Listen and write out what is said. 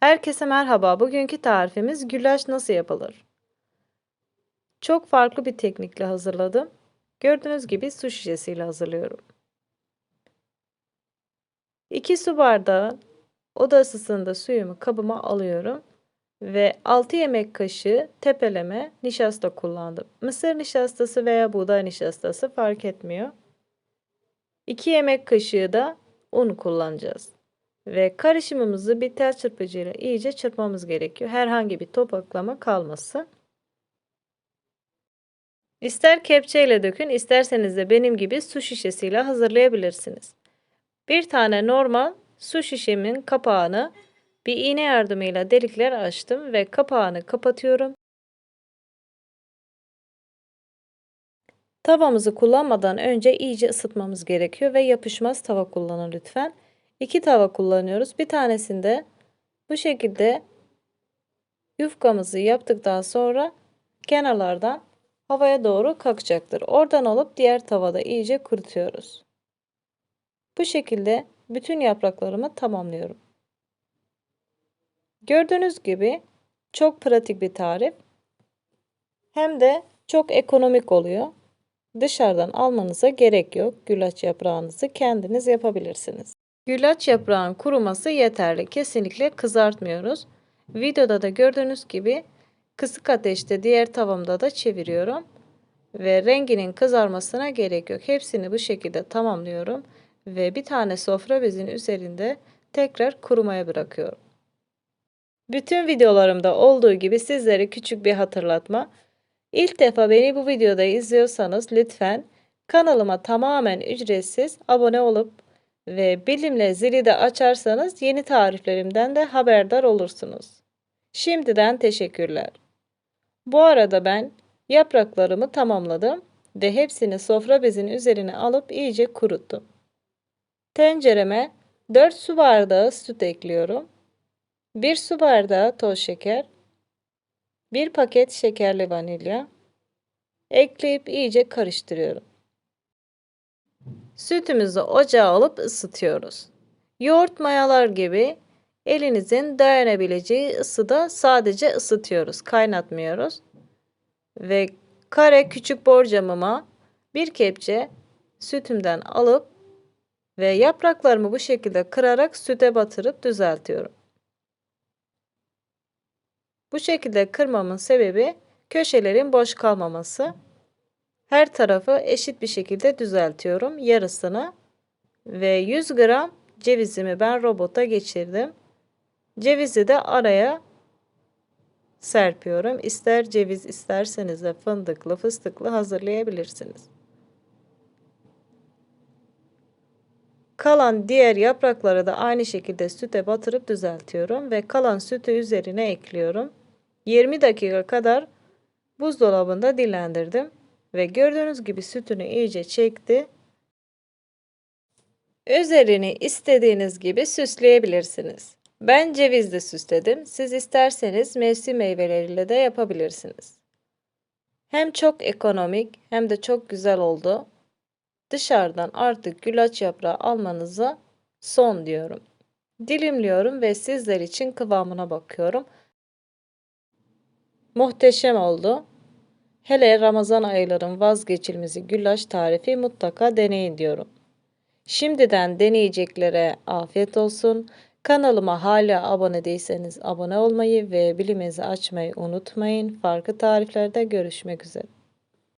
Herkese merhaba. Bugünkü tarifimiz güllaç nasıl yapılır? Çok farklı bir teknikle hazırladım. Gördüğünüz gibi su şişesiyle hazırlıyorum. 2 su bardağı oda ısısında suyumu kabıma alıyorum ve 6 yemek kaşığı tepeleme nişasta kullandım. Mısır nişastası veya buğday nişastası fark etmiyor. 2 yemek kaşığı da un kullanacağız. Ve karışımımızı bir tel çırpıcıyla iyice çırpmamız gerekiyor. Herhangi bir topaklama kalmasın. İster kepçeyle dökün, isterseniz de benim gibi su şişesiyle hazırlayabilirsiniz. Bir tane normal su şişemin kapağını bir iğne yardımıyla delikler açtım ve kapağını kapatıyorum. Tavamızı kullanmadan önce iyice ısıtmamız gerekiyor ve yapışmaz tava kullanın lütfen. İki tava kullanıyoruz. Bir tanesinde bu şekilde yufkamızı yaptıktan sonra kenarlardan havaya doğru kalkacaktır. Oradan alıp diğer tavada iyice kurutuyoruz. Bu şekilde bütün yapraklarımı tamamlıyorum. Gördüğünüz gibi çok pratik bir tarif. Hem de çok ekonomik oluyor. Dışarıdan almanıza gerek yok. Güllaç yaprağınızı kendiniz yapabilirsiniz. Güllaç yaprağın kuruması yeterli. Kesinlikle kızartmıyoruz. Videoda da gördüğünüz gibi kısık ateşte diğer tavamda da çeviriyorum. Ve renginin kızarmasına gerek yok. Hepsini bu şekilde tamamlıyorum. Ve bir tane sofra bezinin üzerinde tekrar kurumaya bırakıyorum. Bütün videolarımda olduğu gibi sizlere küçük bir hatırlatma. İlk defa beni bu videoda izliyorsanız lütfen kanalıma tamamen ücretsiz abone olup ve bilimle zili de açarsanız yeni tariflerimden de haberdar olursunuz. Şimdiden teşekkürler. Bu arada ben yapraklarımı tamamladım ve hepsini sofra bezinin üzerine alıp iyice kuruttum. Tencereme 4 su bardağı süt ekliyorum. 1 su bardağı toz şeker, 1 paket şekerli vanilya ekleyip iyice karıştırıyorum. Sütümüzü ocağa alıp ısıtıyoruz. Yoğurt mayalar gibi elinizin dayanabileceği ısıda sadece ısıtıyoruz, kaynatmıyoruz. Ve kare küçük borcamıma bir kepçe sütümden alıp ve yapraklarımı bu şekilde kırarak süte batırıp düzeltiyorum. Bu şekilde kırmamın sebebi köşelerin boş kalmaması. Her tarafı eşit bir şekilde düzeltiyorum. Yarısını ve 100 gram cevizimi ben robota geçirdim. Cevizi de araya serpiyorum. İster ceviz isterseniz de fındıklı fıstıklı hazırlayabilirsiniz. Kalan diğer yaprakları da aynı şekilde süte batırıp düzeltiyorum ve kalan sütü üzerine ekliyorum. 20 dakika kadar buzdolabında dinlendirdim ve gördüğünüz gibi sütünü iyice çekti. Üzerini istediğiniz gibi süsleyebilirsiniz. Ben cevizle süsledim. Siz isterseniz mevsim meyveleriyle de yapabilirsiniz. Hem çok ekonomik hem de çok güzel oldu. Dışarıdan artık güllaç yaprağı almanıza son diyorum. Dilimliyorum ve sizler için kıvamına bakıyorum. Muhteşem oldu. Hele Ramazan ayların vazgeçilmezi güllaç tarifi mutlaka deneyin diyorum. Şimdiden deneyeceklere afiyet olsun. Kanalıma hala abone değilseniz abone olmayı ve bilimizi açmayı unutmayın. Farklı tariflerde görüşmek üzere.